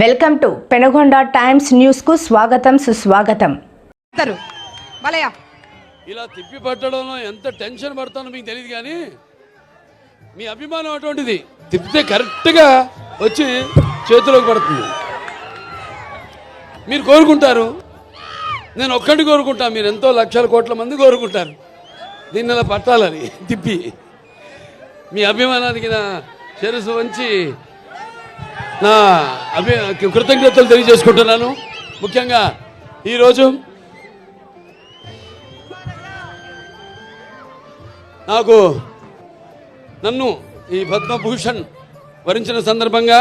Welcome to Penagonda times న్యూస్కు స్వాగతం సుస్వాగతం. ఇలా తిప్పి పట్టడంలో ఎంత టెన్షన్ పడతానో మీకు తెలియదు కానీ మీ అభిమానం అటువంటిది. తిప్పితే కరెక్ట్గా వచ్చి చేతిలోకి పడుతుంది. మీరు కోరుకుంటారు. నేను ఒక్కటి కోరుకుంటా మీరు ఎంతో లక్షల కోట్ల మంది కోరుకుంటారు. దీన్ని ఇలా పట్టాలని? తిప్పి. మీ అభిమానానికి నా శిరస్సు వంచి నా అభి కృతజ్ఞతలు తెలియజేసుకుంటున్నాను. ముఖ్యంగా ఈరోజు నాకు నన్ను ఈ పద్మభూషణ్ వరించిన సందర్భంగా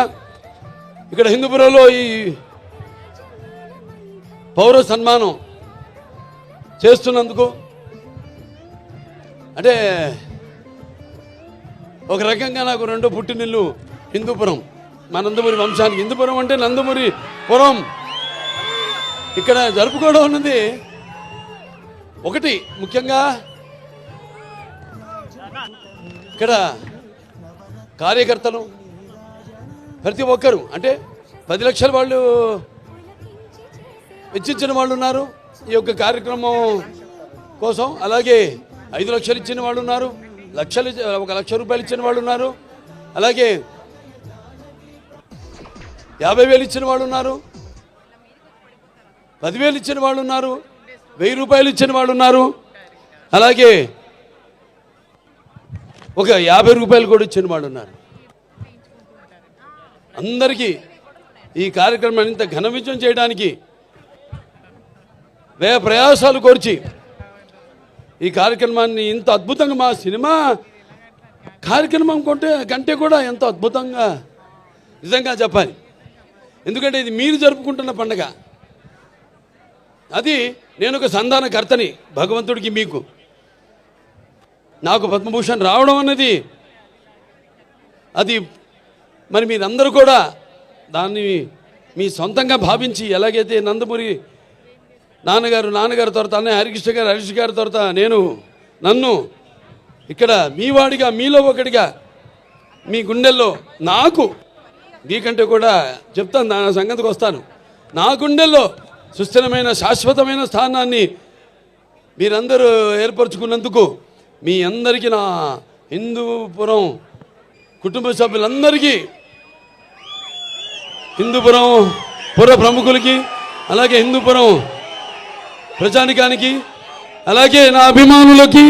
ఇక్కడ హిందూపురంలో ఈ పౌర సన్మానం చేస్తున్నందుకు అంటే ఒక రకంగా నాకు రెండో పుట్టినిల్లు హిందూపురం. మా నందమూరి వంశానికి. ఇందుపురం అంటే నందమూరి పురం. ఇక్కడ జరుపుకోవడం ఉన్నది ఒకటి ముఖ్యంగా ఇక్కడ కార్యకర్తలు ప్రతి ఒక్కరు అంటే పది లక్షల వాళ్ళు వెచ్చించిన వాళ్ళు ఉన్నారు. ఈ యొక్క కార్యక్రమం కోసం అలాగే ఐదు లక్షలు ఇచ్చిన వాళ్ళు ఉన్నారు. లక్షలు ఒక లక్ష రూపాయలు ఇచ్చిన వాళ్ళు ఉన్నారు. అలాగే యాభై వేలు ఇచ్చిన వాళ్ళు ఉన్నారు. పదివేలు ఇచ్చిన వాళ్ళు ఉన్నారు. వెయ్యి రూపాయలు ఇచ్చిన వాళ్ళు ఉన్నారు. అలాగే ఒక యాభై రూపాయలు కూడా ఇచ్చిన వాళ్ళు ఉన్నారు. అందరికీ ఈ కార్యక్రమాన్ని ఇంత ఘన విజయం చేయడానికి వే ప్రయాసాలు కోర్చి ఈ కార్యక్రమాన్ని ఇంత అద్భుతంగా మా సినిమా కార్యక్రమం కొంటే కంటే కూడా ఎంతో అద్భుతంగా నిజంగా చెప్పాలి. ఎందుకంటే ఇది మీరు జరుపుకుంటున్న పండగ. అది నేను ఒక సంధానకర్తని భగవంతుడికి మీకు. నాకు పద్మభూషణ్ రావడం అన్నది అది మరి మీరందరూ కూడా దాన్ని మీ సొంతంగా భావించి ఎలాగైతే నందమూరి నాన్నగారు నాన్నగారి తర్వాత అన్నయ్య హరికృష్ణ గారు హరీష్ గారి తర్వాత నేను నన్ను ఇక్కడ మీ వాడిగా మీలో ఒకటిగా మీ గుండెల్లో నాకు నీకంటే కూడా చెప్తాను నా సంగతికి వస్తాను. నా గుండెల్లో సుస్థిరమైన శాశ్వతమైన స్థానాన్ని మీరందరూ ఏర్పరచుకున్నందుకు మీ అందరికీ నా హిందూపురం కుటుంబ సభ్యులందరికీ హిందూపురం పుర ప్రముఖులకి అలాగే హిందూపురం ప్రజానికానికి అలాగే నా అభిమానులకి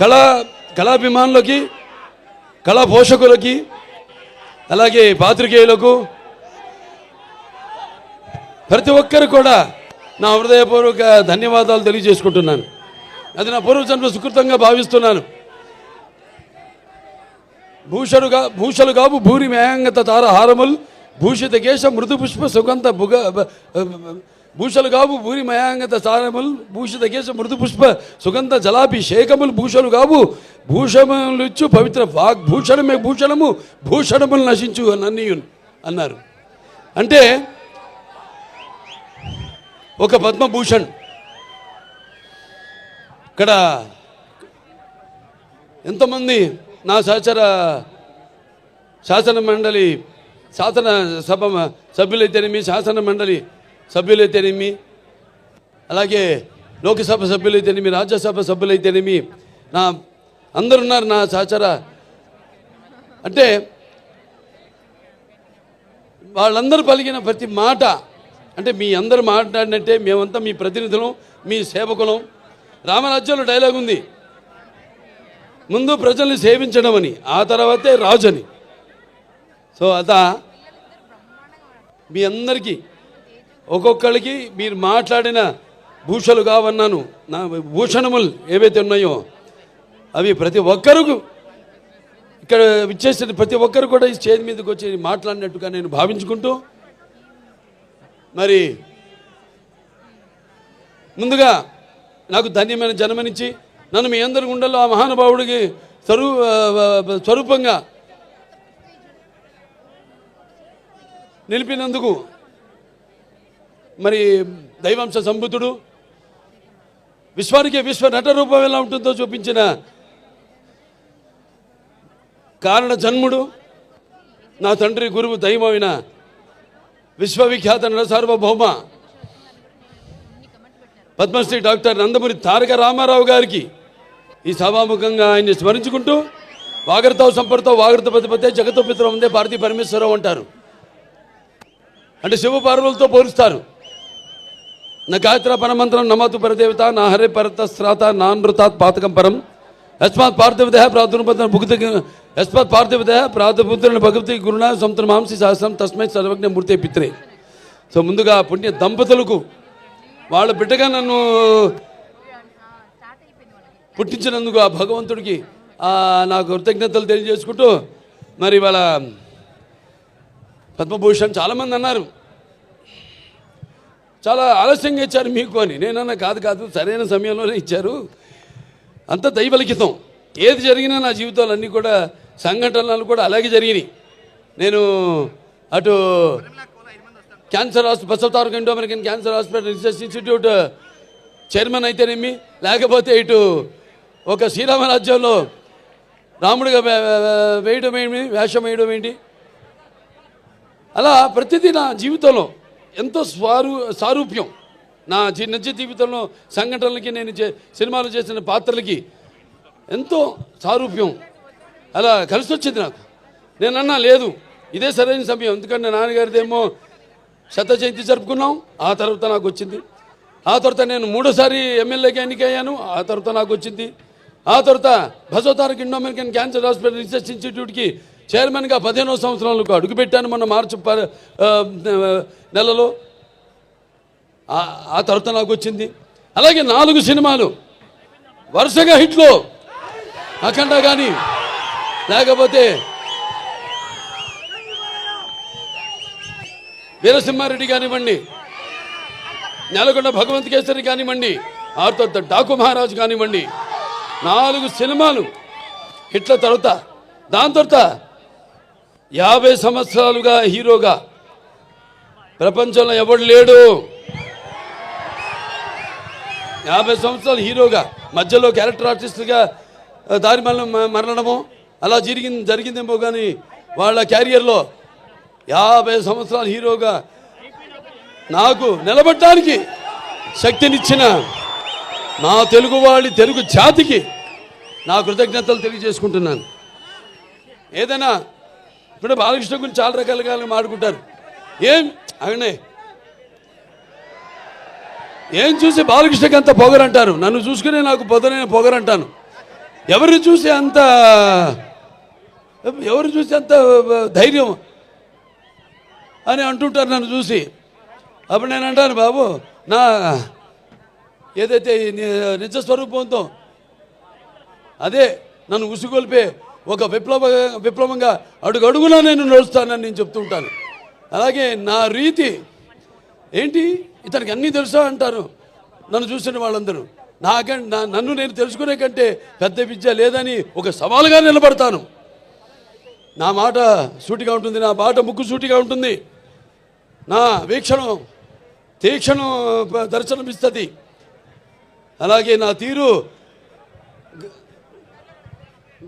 కళా కళాభిమానులకి కళా పోషకులకి అలాగే పాత్రికేయులకు ప్రతి ఒక్కరు కూడా నా హృదయపూర్వక ధన్యవాదాలు తెలియజేసుకుంటున్నాను. అది నా పూర్వజన్మ సుకృతంగా భావిస్తున్నాను. భూషలుగా భూషలు కాపు భూరి మేంగత తార హారముల్ భూషిత కేశ మృదు పుష్ప సుగంధ భుగ భూషలు కాపు భూరి మయాంగత తారముల్ భూషిత కేశ మృదు పుష్ప సుగంధ జలాభిషేకములు భూషలు కావు భూషములిచ్చు పవిత్ర వాగ్ భూషణమే భూషణము భూషణములు నశించు నన్నీయున్ అన్నారు. అంటే ఒక పద్మభూషణ్ ఇక్కడ ఎంతమంది నా సహచర శాసన మండలి శాసన సభ సభ్యులైతేనేమి శాసన మండలి సభ్యులైతేనేమి? అలాగే లోకసభ సభ్యులైతేనేమి రాజ్యసభ సభ్యులైతేనేమి నా అందరున్నారు నా సహచర. అంటే వాళ్ళందరూ పలికిన ప్రతి మాట అంటే మీ అందరూ మాట్లాడినట్టే మేమంతా మీ ప్రతినిధులం మీ సేవకులం. రామరాజ్యంలో డైలాగ్ ఉంది. ముందు ప్రజల్ని సేవించడం అని ఆ తర్వాతే రాజు అని సో అత మీ అందరికీ ఒక్కొక్కరికి మీరు మాట్లాడిన భూషలు కావన్నాను. నా భూషణములు ఏవైతే ఉన్నాయో అవి ప్రతి ఒక్కరికి ఇక్కడ విచ్చేసిన ప్రతి ఒక్కరు కూడా ఈ చేతి మీదకి వచ్చి మాట్లాడినట్టుగా నేను భావించుకుంటూ మరి ముందుగా నాకు ధన్యమైన జన్మనిచ్చి నన్ను మీ అందరి గుండెల్లో ఆ మహానుభావుడికి స్వరూ స్వరూపంగా నిలిపినందుకు మరి దైవాంశ సంబుద్ధుడు విశ్వానికి విశ్వ నటరూపం ఎలా ఉంటుందో చూపించిన కారణ జన్ముడు నా తండ్రి గురువు దైవమైన విశ్వవిఖ్యాత నట సార్వభౌమ పద్మశ్రీ డాక్టర్ నందమూరి తారక రామారావు గారికి ఈ సభాముఖంగా ఆయన్ని స్మరించుకుంటూ వాగర్తో సంపర్తో వాగర్త పతిపతే జగతో పిత్రం ఉందే భారతీ పరమేశ్వరరావు అంటారు. అంటే శివ పార్వలతో పోలుస్తారు. నా గాయత్ర పరమంత్రం నమతు పరదేవత నా హరే పరత శ్రాత నానృతాత్ పాతకం పరం. యస్మాత్ పార్థివదేహ ప్రాదుర్పద భుక్తి యస్మాత్ పార్థివదేహ ప్రాదుపుత్రుని భగవతి గురుణ సముద్ర మాంసి సహస్రం తస్మై సర్వజ్ఞ మూర్తి పిత్రే. సో ముందుగా పుణ్య దంపతులకు వాళ్ళ బిడ్డగా నన్ను పుట్టించినందుకు ఆ భగవంతుడికి నాకు కృతజ్ఞతలు తెలియజేసుకుంటూ మరి వాళ్ళ పద్మభూషణ్ చాలామంది అన్నారు. చాలా ఆలస్యంగా ఇచ్చారు మీకు అని. నేనన్నా కాదు కాదు సరైన సమయంలోనే ఇచ్చారు. అంత దైవలిఖితం. ఏది జరిగినా నా జీవితంలో అన్నీ కూడా సంఘటనలు కూడా అలాగే జరిగినాయి. నేను అటు cancer hospital Basavataraka Indo American cancer hospital research institute chairman అయితేనేమి లేకపోతే ఇటు ఒక శ్రీరామ రాజ్యంలో రాముడిగా వేయడం ఏంటి వేషం వేయడం ఏంటి? అలా ప్రతిదీ నా జీవితంలో ఎంతో స్వారు సారూప్యం. నా జీ- నిజ జీవితంలో సంఘటనలకి నేను చే సినిమాలు చేసిన పాత్రలకి ఎంతో సారూప్యం. అలా కలిసి వచ్చింది నాకు. నేను అన్నా లేదు ఇదే సరైన సమయం. ఎందుకంటే నాన్నగారిదేమో శత జయంతి జరుపుకున్నాం. ఆ తర్వాత నాకు వచ్చింది. ఆ తర్వాత నేను మూడోసారి ఎమ్మెల్యేకి ఎన్నికయ్యాను ఆ తర్వాత నాకు వచ్చింది. ఆ తర్వాత Basavatarak Indo American cancer hospital research ఇన్స్టిట్యూట్కి చైర్మన్గా పదిహేనో సంవత్సరాలకు అడుగుపెట్టాను మొన్న మార్చి నెలలో. ఆ- ఆ తర్వాత నాకు వచ్చింది. అలాగే నాలుగు సినిమాలు. వరుసగా హిట్లు. అఖండ కానీ లేకపోతే వీరసింహారెడ్డి కానివ్వండి నెలకొండ భగవంత్ కేసరి కానివ్వండి ఆ తర్వాత డాకు మహారాజు కానివ్వండి నాలుగు సినిమాలు హిట్ల తర్వాత దాని తర్వాత యాభై సంవత్సరాలుగా హీరోగా ప్రపంచంలో ఎవడు లేడు? యాభై సంవత్సరాలు హీరోగా మధ్యలో క్యారెక్టర్ ఆర్టిస్ట్గా దారి మళ్ళీ మరణము అలా జరిగింది జరిగిందేమో కానీ వాళ్ళ క్యారియర్లో యాభై సంవత్సరాలు హీరోగా నాకు నిలబడటానికి శక్తినిచ్చిన నా తెలుగు వాళ్ళి తెలుగు జాతికి నా కృతజ్ఞతలు తెలియజేసుకుంటున్నాను. ఏదైనా ఇప్పుడు బాలకృష్ణ గురించి చాలా రకాలుగా మాట్లాడుకుంటారు. ఏం? అవునే. ఏం చూసి బాలకృష్ణకి అంత పొగరంటారు? నన్ను చూసుకునే నాకు పొదనైన పొగరంటాను. ఎవరిని చూసి అంత ఎవరు చూసి అంత ధైర్యం అని అంటుంటారు నన్ను చూసి. అప్పుడు నేను అంటాను బాబు నా ఏదైతే నిజ స్వరూపంతో అదే నన్ను ఉసుగొల్పే ఒక విప్లవ విప్లవంగా అడుగడుగునా నేను నడుస్తానని నేను చెప్తూ ఉంటాను. అలాగే నా రీతి ఏంటి? ఇతనికి అన్నీ తెలుసా అంటారు నన్ను చూసిన వాళ్ళందరూ. నాకంటే నా నన్ను నేను తెలుసుకునే కంటే పెద్ద విద్య లేదని ఒక సవాలుగా నిలబడతాను. నా మాట సూటిగా ఉంటుంది నా మాట ముక్కు సూటిగా ఉంటుంది. నా వీక్షణం తీక్షణం దర్శనమిస్తుంది. అలాగే నా తీరు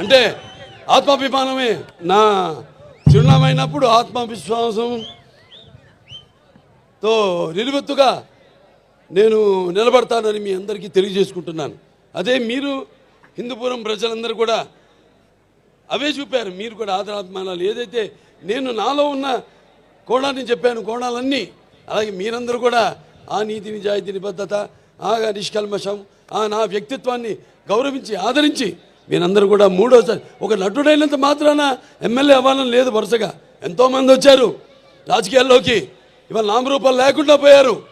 అంటే ఆత్మాభిమానమే. నా చిరునామైనప్పుడు ఆత్మవిశ్వాసం తో నిలువెత్తుగా నేను నిలబడతానని మీ అందరికీ తెలియజేసుకుంటున్నాను. అదే మీరు హిందూపురం ప్రజలందరూ కూడా అవే చూపారు. మీరు కూడా ఆదరాత్మానాలు ఏదైతే నేను నాలో ఉన్న కోణాన్ని చెప్పాను కోణాలన్నీ అలాగే మీరందరూ కూడా ఆ నీతి నిజాయితీ నిబద్ధత ఆ నిష్కల్మషం ఆ నా వ్యక్తిత్వాన్ని గౌరవించి ఆదరించి మీరందరూ కూడా మూడోసారి. ఒక నటుడైనంత మాత్రాన ఎమ్మెల్యే అవ్వాలని లేదు వరుసగా. ఎంతోమంది వచ్చారు రాజకీయాల్లోకి. ఇవాళ నామరూపాలు లేకుండా పోయారు.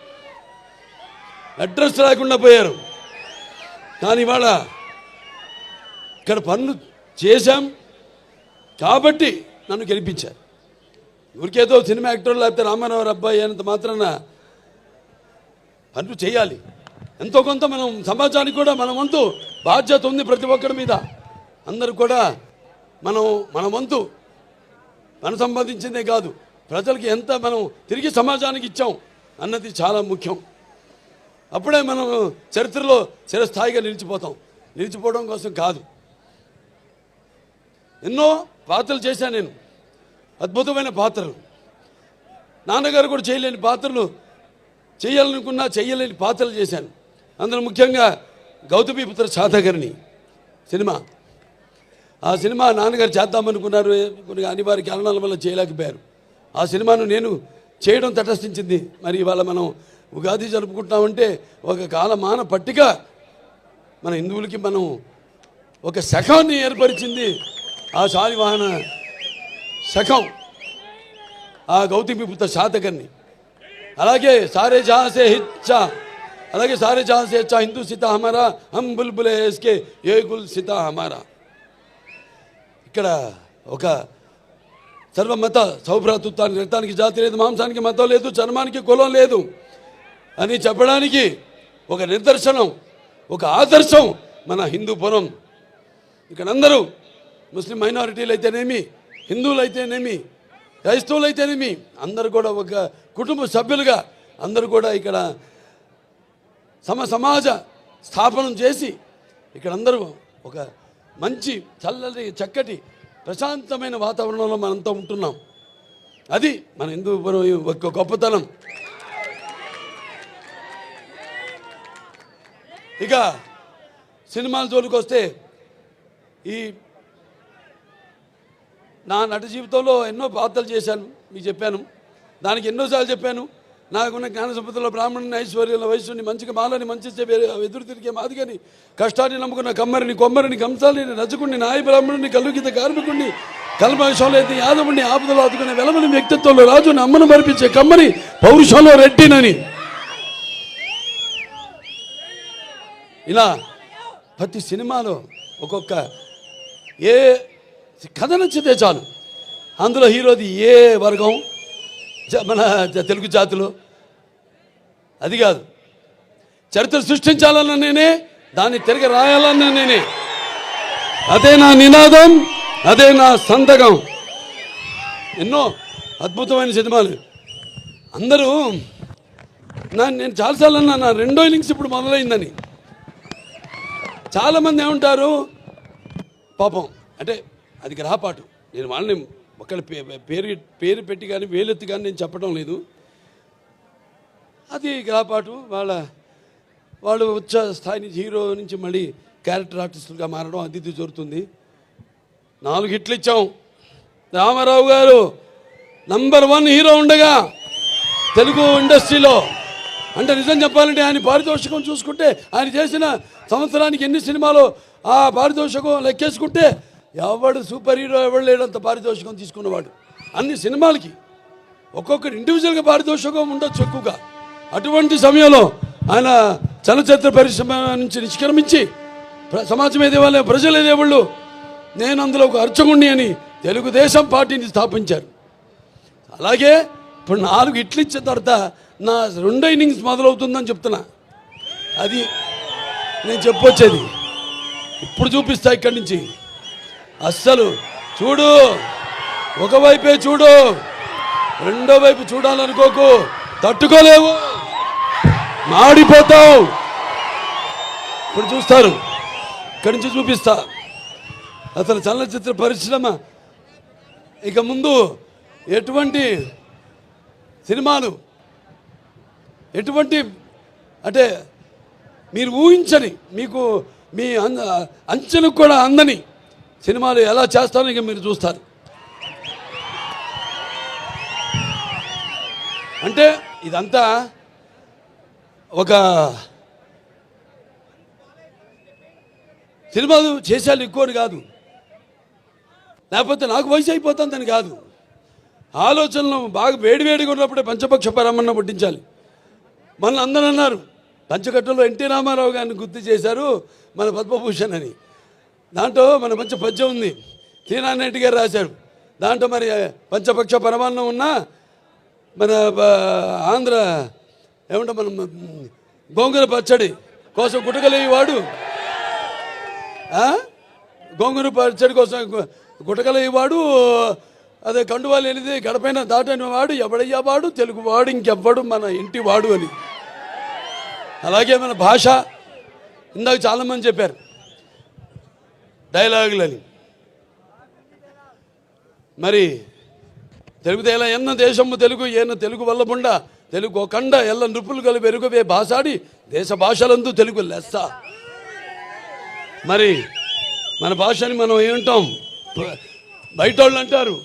అడ్రస్ లేకుండా పోయారు. కానీ ఇవాళ ఇక్కడ పనులు చేశాం. కాబట్టి నన్ను గెలిపించారు. ఊరికేదో సినిమా యాక్టర్ లేకపోతే రామారావు అబ్బాయి అనేంత మాత్రాన పనులు చేయాలి. ఎంతో కొంత మనం సమాజానికి కూడా మనం వంతు బాధ్యత ఉంది ప్రతి ఒక్కరి మీద. అందరూ కూడా మనం మన వంతు మనం సంపాదించిందే కాదు. ప్రజలకి ఎంత మనం తిరిగి సమాజానికి ఇచ్చాం అన్నది చాలా ముఖ్యం. అప్పుడే మనం చరిత్రలో చిరస్థాయిగా నిలిచిపోతాం. నిలిచిపోవడం కోసం కాదు. ఎన్నో పాత్రలు చేశాను నేను. అద్భుతమైన పాత్రలు. నాన్నగారు కూడా చేయలేని పాత్రలు చేయాలనుకున్నా చేయలేని పాత్రలు చేశాను. అందులో ముఖ్యంగా గౌతమిపుత్ర సాధకర్ణి సినిమా. ఆ సినిమా నాన్నగారు చేద్దామనుకున్నారు కొన్ని అనివార్య కారణాల వల్ల చేయలేకపోయారు. ఆ సినిమాను నేను చేయడం తటస్థించింది. మరి ఇవాళ మనం ఉగాది జరుపుకుంటామంటే ఒక కాలమాన పట్టిక మన హిందువులకి మనం ఒక శఖాన్ని ఏర్పరిచింది. ఆ శాలివాహన శఖం ఆ గౌతమిపుత్ర శాతకర్ణి అలాగే సారే జహాసే హిచ్చా అలాగే సారే జహాసే హెచ్చా హిందూ సీత హమారా హమ్ బుల్బులే ఎస్కే ఏ గుల్ సీత హమారా. ఇక్కడ ఒక సర్వమత సౌభ్రాతృత్వానికి రక్తానికి జాతి లేదు మాంసానికి మతం లేదు చర్మానికి కులం లేదు అని చెప్పడానికి ఒక నిదర్శనం ఒక ఆదర్శం మన హిందూపురం ఇక్కడ అందరూ ముస్లిం మైనారిటీలు అయితేనేమి హిందువులు అయితేనేమి క్రైస్తవులు అయితేనేమి అందరూ కూడా ఒక కుటుంబ సభ్యులుగా అందరూ కూడా ఇక్కడ సమ సమాజ స్థాపనం చేసి ఇక్కడ అందరూ ఒక మంచి చల్లని చక్కటి ప్రశాంతమైన వాతావరణంలో మనంతా ఉంటున్నాం. అది మన హిందూ ఒక గొప్పతనం. ఇక సినిమాల జోలికి వస్తే ఈ నా నట జీవితంలో ఎన్నో పాత్రలు చేశాను మీకు చెప్పాను. దానికి ఎన్నోసార్లు చెప్పాను. నాకున్న జ్ఞాన సంపదలో బ్రాహ్మణుని ఐశ్వర్యంలో వయసుని మంచిగా మాలని మంచి ఎదురు తిరిగే మాదిగని కష్టాన్ని నమ్ముకున్న కమ్మరిని కొమ్మరిని కంసాలిని రజకుడిని నాయ బ్రాహ్మణుని కలుగిత కార్మికుడిని కల్మషాలైతే అయితే యాదవుడిని ఆపదలో అతుకునే వెలమని వ్యక్తిత్వంలో రాజుని అమ్మను మరిపించే కమ్మని పౌరుషంలో రెడ్డినని. ఇలా ప్రతి సినిమాలో ఒక్కొక్క ఏ కథ నచ్చితే చాలు. అందులో హీరోది ఏ వర్గం? జ- మన తెలుగు జాతిలో అది కాదు. చరిత్ర సృష్టించాలన్న నేనే దాన్ని తిరిగి రాయాలన్న నేనే. అదే నా నినాదం అదే నా సంతకం. ఎన్నో అద్భుతమైన సినిమాలు. అందరూ నా నేను చాలాసార్లు అన్నా నా రెండో ఇన్నింగ్స్ ఇప్పుడు మొదలైందని. చాలామంది ఏమంటారు పాపం అంటే అది గ్రహపాటు. నేను వాళ్ళని ఒకళ్ళ పే- పేరు పేరు పెట్టి కానీ వేలెత్తి కానీ నేను చెప్పడం లేదు. అది గ్రహపాటు వాళ్ళ వాళ్ళు ఉచ్చ స్థాయి నుంచి హీరో నుంచి మళ్ళీ క్యారెక్టర్ ఆర్టిస్టులుగా మారడం అది ఇది జరుగుతుంది. నాలుగు హిట్లు ఇచ్చాం. రామారావు గారు నంబర్ వన్ హీరో ఉండగా తెలుగు ఇండస్ట్రీలో అంటే నిజం చెప్పాలంటే ఆయన పారితోషికం చూసుకుంటే ఆయన చేసిన సంవత్సరానికి ఎన్ని సినిమాలు ఆ పారితోషికం లెక్కేసుకుంటే ఎవడు సూపర్ హీరో ఎవడు లేడంత పారితోషికం తీసుకున్నవాడు. అన్ని సినిమాలకి ఒక్కొక్కటి ఇండివిజువల్గా పారితోషికం ఉండొచ్చు ఎక్కువగా. అటువంటి సమయంలో ఆయన చలచిత్ర పరిశ్రమ నుంచి నిష్క్రమించి ప్ర- సమాజం ఏదేవాళ్ళు ప్రజలు ఏదేవాళ్ళు నేను అందులో ఒక అర్చకుణ్ణి అని తెలుగుదేశం పార్టీని స్థాపించారు. అలాగే ఇప్పుడు నాలుగు ఇట్లు ఇచ్చిన తర్వాత నా రెండో ఇన్నింగ్స్ మొదలవుతుందని చెప్తున్నా. అది నేను చెప్పొచ్చేది. ఇప్పుడు చూపిస్తా ఇక్కడి నుంచి. అస్సలు చూడు. ఒకవైపే చూడు. రెండో వైపు చూడాలనుకోకు. తట్టుకోలేవు. మాడిపోతావు. ఇప్పుడు చూస్తారు. ఇక్కడి నుంచి చూపిస్తా. అసలు చలనచిత్ర పరిశ్రమ. ఇక ముందు ఎటువంటి సినిమాలు ఎటువంటి అంటే మీరు ఊహించని మీకు మీ అన్ అంచెలకు కూడా అందని సినిమాలు ఎలా చేస్తారో ఇక మీరు చూస్తారు. అంటే ఇదంతా ఒక సినిమాలు ఎక్కువ ఎక్కువని కాదు. లేకపోతే నాకు వయసు అయిపోతుందని కాదు. ఆలోచనలు బాగా వేడివేడిగా ఉన్నప్పుడే పంచపక్ష పరమన్న పుట్టించాలి. మన అందరూ అన్నారు. పంచకట్టులో ఎన్టీ రామారావు గారిని గుర్తు చేశారు మన పద్మభూషణ్ అని. దాంట్లో మన మంచి పద్యం ఉంది. సీనారెడ్డి గారు రాశారు. దాంట్లో మరి పంచపక్ష పరమాన్నం ఉన్న మన ఆంధ్ర ఏమంటే మనం గోంగూర పచ్చడి కోసం గుటకలేవాడు గోంగూర పచ్చడి కోసం గు- గుటకలేవాడు అదే కండువాలు ఎనిది గడపైన దాటని వాడు ఎవడయ్యా వాడు? తెలుగు వాడు ఇంకెవ్వడు మన ఇంటి వాడు అని. అలాగే మన భాష. ఇందాక చాలామంది చెప్పారు. డైలాగులని మరి తెలుగు తేల ఎన్న దేశము తెలుగు ఏన తెలుగు వల్లబుండ తెలుగు కండ ఎల్ల నృపులు కలిపి భాషాడి దేశ భాషలందు తెలుగు లెస్స. మరి మన భాషని మనం ఏమంటాం? బయట వాళ్ళు అంటారు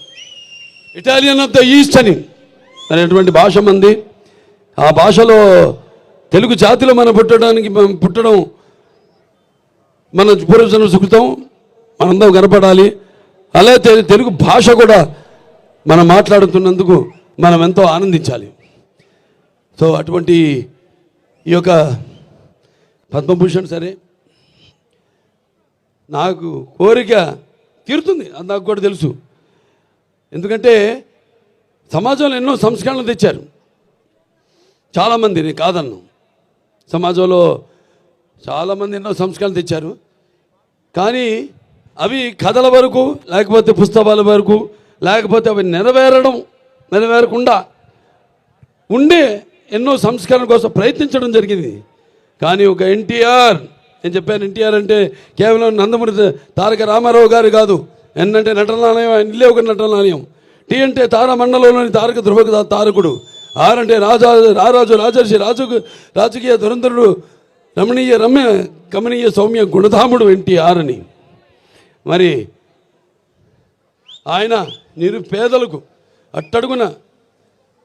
ఇటాలియన్ ఆఫ్ ద ఈస్ట్ అని. అనేటువంటి అటువంటి భాష మంది. ఆ భాషలో తెలుగు జాతిలో మనం పుట్టడానికి మనం పుట్టడం మన పూర్వజన సుఖితం మనందరం కనపడాలి. అలాగే తెలుగు భాష కూడా మనం మాట్లాడుతున్నందుకు మనం ఎంతో ఆనందించాలి. సో అటువంటి ఈ యొక్క పద్మభూషణ్ సరే నాకు కోరిక తీరుతుంది అది నాకు కూడా తెలుసు. ఎందుకంటే సమాజంలో ఎన్నో సంస్కరణలు తెచ్చారు. చాలామంది నేను కాదన్ను. సమాజంలో చాలామంది ఎన్నో సంస్కరణలు తెచ్చారు. కానీ అవి కథల వరకు లేకపోతే పుస్తకాల వరకు లేకపోతే అవి నెరవేరడం నెరవేరకుండా ఉండే ఎన్నో సంస్కరణ కోసం ప్రయత్నించడం జరిగింది. కానీ ఒక ఎన్టీఆర్ నేను చెప్పాను ఎన్టీఆర్ అంటే కేవలం నందమూరి తారక రామారావు గారు కాదు. ఎన్ అంటే నటనాలయం ఆయన ఇల్లే ఒక నటనాలయం. టీ అంటే తారమండలంలోని తారక ధ్రువక తారకుడు. ఆర్ అంటే రాజా రారాజు రాజర్షి రాజు రాజకీయ ధురంధరుడు రమణీయ రమ్య కమనీయ సౌమ్య గుణధాముడు ఎన్టీఆర్ అని. మరి ఆయన నిరుపేదలకు అట్టడుగున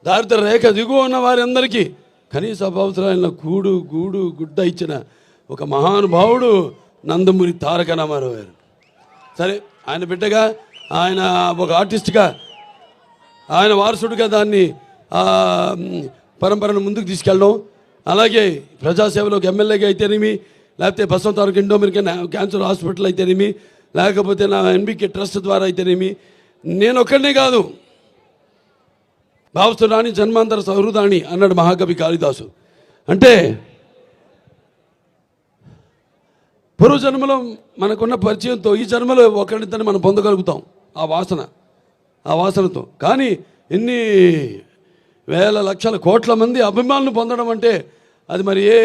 దారిద్ర రేఖ దిగువ ఉన్న వారందరికీ కనీస అవసరాలైన కూడు గూడు గుడ్డ ఇచ్చిన ఒక మహానుభావుడు నందమూరి తారక రామారావు గారు. సరే ఆయన బిడ్డగా ఆయన ఒక ఆర్టిస్ట్గా ఆయన వారసుడిగా దాన్ని పరంపరను ముందుకు తీసుకెళ్ళడం అలాగే ప్రజాసేవలోకి ఎమ్మెల్యేగా అయితేనేమి లేకపోతే Basavatarakam Indo cancer hospital అయితేనేమి లేకపోతే నా ఎన్బికే ట్రస్ట్ ద్వారా అయితేనేమి నేను ఒక్కడనే కాదు భావస్తురాణి జన్మాంతర సహృదాని అన్నాడు మహాకవి కాళిదాసు. అంటే పూర్వజన్మలో మనకున్న పరిచయంతో ఈ జన్మలో ఒకరిద్దరిని మనం పొందగలుగుతాం ఆ వాసన ఆ వాసనతో. కానీ ఎన్ని వేల లక్షల కోట్ల మంది అభిమానులు పొందడం అంటే అది మరి ఏ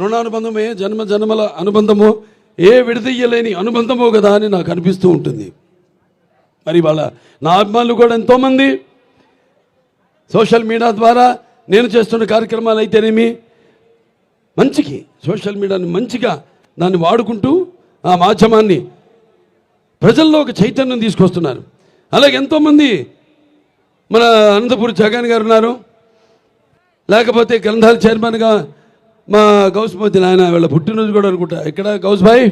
రుణానుబంధమో ఏ జన్మ జన్మల అనుబంధమో ఏ విడదీయలేని అనుబంధమో కదా అని నాకు అనిపిస్తూ ఉంటుంది. మరి వాళ్ళ నా అభిమానులు కూడా ఎంతోమంది సోషల్ మీడియా ద్వారా నేను చేస్తున్న కార్యక్రమాలు అయితేనేమి? మంచికి సోషల్ మీడియాని మంచిగా దాన్ని వాడుకుంటూ ఆ మాధ్యమాన్ని ప్రజల్లో ఒక చైతన్యం తీసుకొస్తున్నారు. అలాగే ఎంతోమంది మన అనంతపూర్ జగన్ గారు ఉన్నారు. లేకపోతే గ్రంథాల చైర్మన్గా మా గౌస్మతి నాయన వీళ్ళ పుట్టినరోజు కూడా అనుకుంటా. ఇక్కడ గౌస్ భాయ్?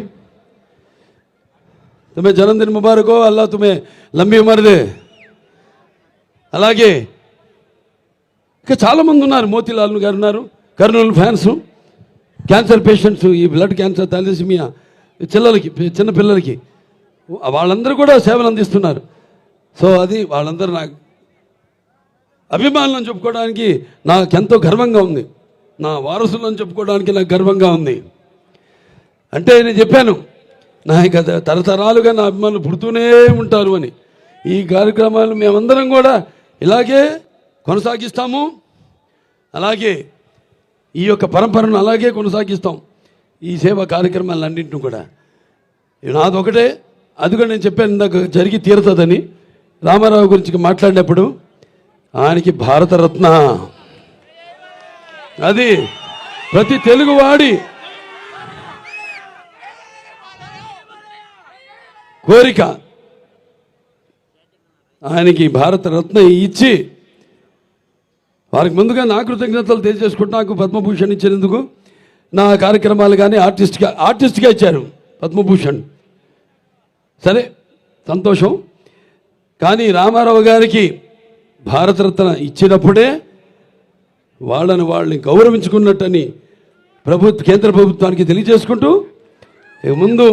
తుమే జన్మదిన్ ముబారకో అల్లా తుమే లంబి మరిదే అలాగే ఇంకా చాలామంది ఉన్నారు. మోతీలాల్ గారు ఉన్నారు. కర్నూలు ఫ్యాన్స్ క్యాన్సర్ పేషెంట్స్ ఈ బ్లడ్ క్యాన్సర్ తలసిమియా చిల్లలకి చిన్నపిల్లలకి వాళ్ళందరూ కూడా సేవలు అందిస్తున్నారు. సో అది వాళ్ళందరూ నాకు అభిమానులను చెప్పుకోవడానికి నాకెంతో గర్వంగా ఉంది. నా వారసులను చెప్పుకోవడానికి నాకు గర్వంగా ఉంది. అంటే నేను చెప్పాను నా ఇక తరతరాలుగా నా అభిమానులు పుడుతూనే ఉంటారు అని. ఈ కార్యక్రమాలు మేమందరం కూడా ఇలాగే కొనసాగిస్తాము. అలాగే ఈ యొక్క పరంపరను అలాగే కొనసాగిస్తాం. ఈ సేవా కార్యక్రమాలన్నింటిని కూడా. ఇవి నాదొకటే అది కూడా నేను చెప్పాను ఇందాక జరిగి తీరుతుందని. రామారావు గురించి మాట్లాడినప్పుడు ఆయనకి భారతరత్న. అది ప్రతి తెలుగువాడి కోరిక. ఆయనకి భారతరత్న ఇచ్చి వారికి ముందుగా నా కృతజ్ఞతలు తెలియజేసుకుంటూ నాకు పద్మభూషణ్ ఇచ్చినందుకు నా కార్యక్రమాలు కానీ ఆర్టిస్ట్గా ఆర్టిస్ట్గా ఇచ్చారు పద్మభూషణ్. సరే సంతోషం. కానీ రామారావు గారికి భారతరత్న ఇచ్చినప్పుడే వాళ్ళని వాళ్ళని గౌరవించుకున్నట్టని ప్రభుత్వ కేంద్ర ప్రభుత్వానికి తెలియజేసుకుంటూ ముందు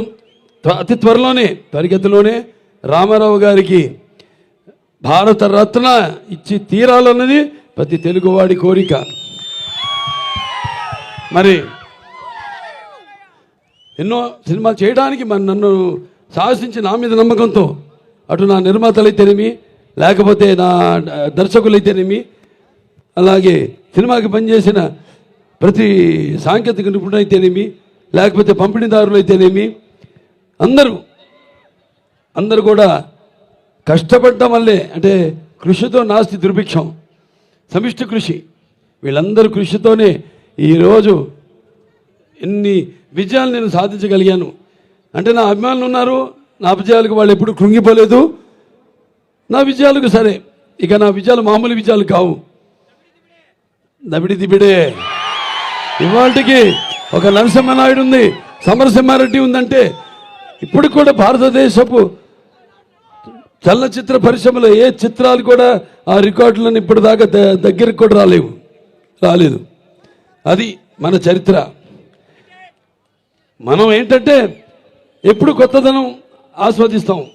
అతి త్వరలోనే పరిగెత్తులోనే రామారావు గారికి భారత రత్న ఇచ్చి తీరాలన్నది ప్రతి తెలుగువాడి కోరిక. మరి ఎన్నో సినిమాలు చేయడానికి మరి నన్ను సాహసించి నా మీద నమ్మకంతో అటు నా నిర్మాతలైతేనేమి లేకపోతే నా దర్శకులైతేనేమి అలాగే సినిమాకి పనిచేసిన ప్రతి సాంకేతిక నిపుణులైతేనేమి లేకపోతే పంపిణీదారులైతేనేమి అందరూ అందరూ కూడా కష్టపడ్డం వల్లే అంటే కృషితో నాస్తి దుర్భిక్షం. సమిష్టి కృషి. వీళ్ళందరూ కృషితోనే ఈరోజు ఎన్ని విజయాలు నేను సాధించగలిగాను. అంటే నా అభిమానులు ఉన్నారు నా విజయాలకు వాళ్ళు ఎప్పుడు కృంగిపోలేదు. నా విజయాలకు సరే ఇక నా విజయాలు మామూలు విజయాలు కావు. దబిడి దిబిడే ఇవాళకి ఒక నరసింహనాయుడు ఉంది సమరసింహారెడ్డి ఉందంటే ఇప్పుడు కూడా భారతదేశపు చలనచిత్ర పరిశ్రమలో ఏ చిత్రాలు కూడా ఆ రికార్డులను ఇప్పటిదాకా ద- దగ్గరికి కూడా రాలేవు. రాలేదు. అది మన చరిత్ర. మనం ఏంటంటే ఎప్పుడు కొత్తదనం ఆస్వాదిస్తాం.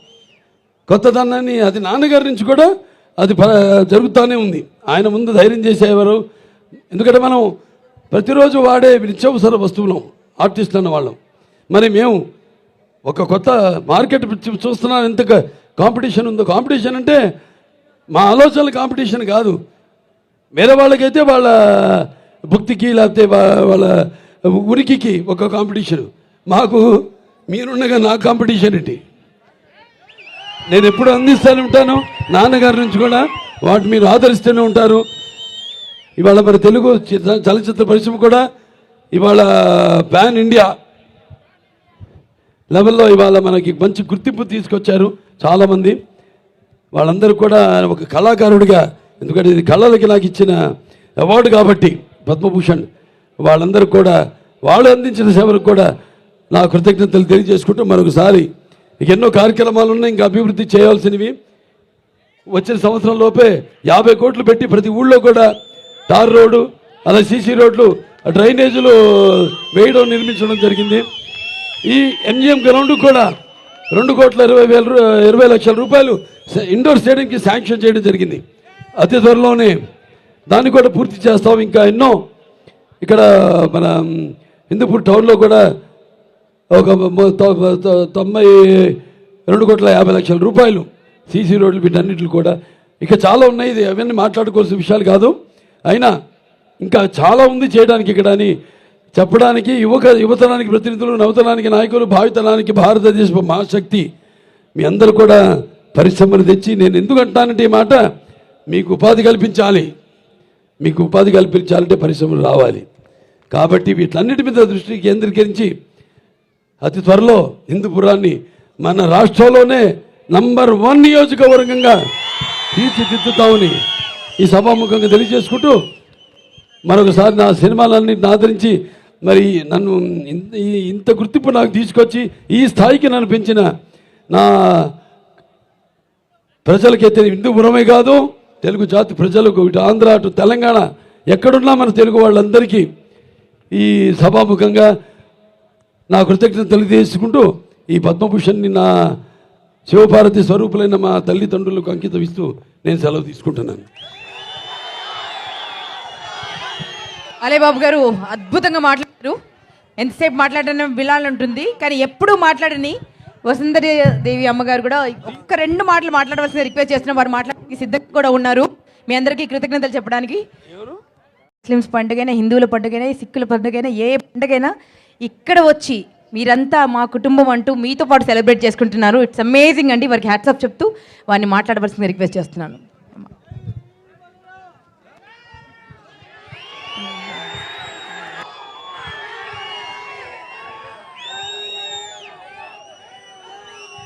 కొత్తదనాన్ని అది నాన్నగారి నుంచి కూడా అది ప- జరుగుతూనే ఉంది. ఆయన ముందు ధైర్యం చేసేవారు. ఎందుకంటే మనం ప్రతిరోజు వాడే నిత్యావసర వస్తువులం ఆర్టిస్ట్ అన్న వాళ్ళం మరి మేము ఒక కొత్త మార్కెట్ చూస్తున్నాం. ఎంత కాంపిటీషన్ ఉందో. కాంపిటీషన్ అంటే మా ఆలోచనల కాంపిటీషన్ కాదు. వేరే వాళ్ళకైతే వాళ్ళ భక్తికి లేకపోతే వాళ్ళ ఉనికికి ఒక కాంపిటీషన్. మాకు మీరుండగా నా కాంపిటీషన్ ఏంటి? నేను ఎప్పుడు అందిస్తూనే ఉంటాను. నాన్నగారి నుంచి కూడా వాటి మీరు ఆదరిస్తూనే ఉంటారు. ఇవాళ మన తెలుగు చలచిత్ర పరిశ్రమ కూడా ఇవాళ ప్యాన్ ఇండియా లెవెల్లో ఇవాళ మనకి మంచి గుర్తింపు తీసుకొచ్చారు. చాలామంది వాళ్ళందరూ కూడా ఒక కళాకారుడిగా ఎందుకంటే ఇది కళలకి నాకు ఇచ్చిన అవార్డు కాబట్టి పద్మభూషణ్ వాళ్ళందరూ కూడా వాళ్ళు అందించిన సేవలకు కూడా నా కృతజ్ఞతలు తెలియజేసుకుంటూ మరొకసారి ఎన్నో కార్యక్రమాలు ఉన్నాయి ఇంకా అభివృద్ధి చేయాల్సినవి. వచ్చిన సంవత్సరం లోపే యాభై కోట్లు పెట్టి ప్రతి ఊళ్ళో కూడా తార్ రోడ్డు అలా సీసీ రోడ్లు డ్రైనేజీలు వేయడం నిర్మించడం జరిగింది. ఈ ఎంజిఎం గ్రౌండ్ కూడా రెండు కోట్ల ఇరవై వేల ఇరవై లక్షల రూపాయలు ఇండోర్ స్టేడియంకి శాంక్షన్ చేయడం జరిగింది. అతి త్వరలోనే దాన్ని కూడా పూర్తి చేస్తాం. ఇంకా ఎన్నో ఇక్కడ మన హిందూపూర్ టౌన్లో కూడా ఒక తొంభై రెండు కోట్ల యాభై లక్షల రూపాయలు సీసీ రోడ్లు వీటన్నిటిలు కూడా. ఇక చాలా ఉన్నాయి. ఇది అవన్నీ మాట్లాడుకోవాల్సిన విషయాలు కాదు. అయినా ఇంకా చాలా ఉంది చేయడానికి ఇక్కడ అని చెప్పడానికి యువక యువతరానికి ప్రతినిధులు నవతనానికి నాయకులు భావితరానికి భారతదేశపు మహాశక్తి మీ అందరూ కూడా పరిశ్రమలు తెచ్చి నేను ఎందుకు అంటానంటే ఈ మాట? మీకు ఉపాధి కల్పించాలి. మీకు ఉపాధి కల్పించాలంటే పరిశ్రమలు రావాలి. కాబట్టి వీటన్నిటి మీద దృష్టి కేంద్రీకరించి అతి త్వరలో హిందూపురాన్ని మన రాష్ట్రంలోనే నంబర్ వన్ నియోజకవర్గంగా తీర్చిదిద్దుతామని ఈ సభాముఖంగా తెలియజేసుకుంటూ మరొకసారి నా సినిమాలన్నింటిని ఆదరించి మరి నన్ను ఇంత ఈ- ఇంత గుర్తింపు నాకు తీసుకొచ్చి ఈ స్థాయికి నన్ను పెంచిన నా ప్రజలకైతే హిందూపురమే కాదు తెలుగు జాతి ప్రజలకు ఇటు ఆంధ్ర అటు తెలంగాణ ఎక్కడున్నా మన తెలుగు వాళ్ళందరికీ ఈ సభాముఖంగా నా కృతజ్ఞత తెలియజేసుకుంటూ ఈ పద్మభూషణ్ని నా శివభారతి స్వరూపులైన మా తల్లిదండ్రులకు అంకితం ఇస్తూ నేను సెలవు తీసుకుంటున్నాను. అలే బాబు గారు అద్భుతంగా మాట్లాడారు. ఎంతసేపు మాట్లాడిన వినాలంటుంది కానీ ఎప్పుడు మాట్లాడని వసుంధరి దేవి అమ్మగారు కూడా ఒక్క రెండు మాటలు మాట్లాడవలసిన రిక్వెస్ట్ చేస్తున్న వారు మాట్లాడడానికి సిద్ధంగా కూడా ఉన్నారు. మీ అందరికీ కృతజ్ఞతలు చెప్పడానికి. ముస్లిమ్స్ పండుగైనా హిందువుల పండుగైనా సిక్కుల పండుగైనా ఏ పండుగైనా ఇక్కడ వచ్చి మీరంతా మా కుటుంబం అంటూ మీతో పాటు సెలబ్రేట్ చేసుకుంటున్నారు. ఇట్స్ అమేజింగ్ అండి. వారికి హ్యాట్సాప్ చెప్తూ వారిని మాట్లాడవలసింది రిక్వెస్ట్ చేస్తున్నాను.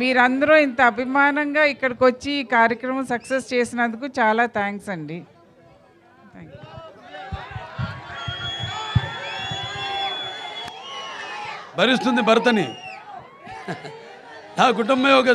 మీరందరూ ఇంత అభిమానంగా ఇక్కడికి వచ్చి ఈ కార్యక్రమం సక్సెస్ చేసినందుకు చాలా థ్యాంక్స్ అండి. థ్యాంక్ యూ భరిస్తుంది భర్తని. నా కుటుంబం ఒక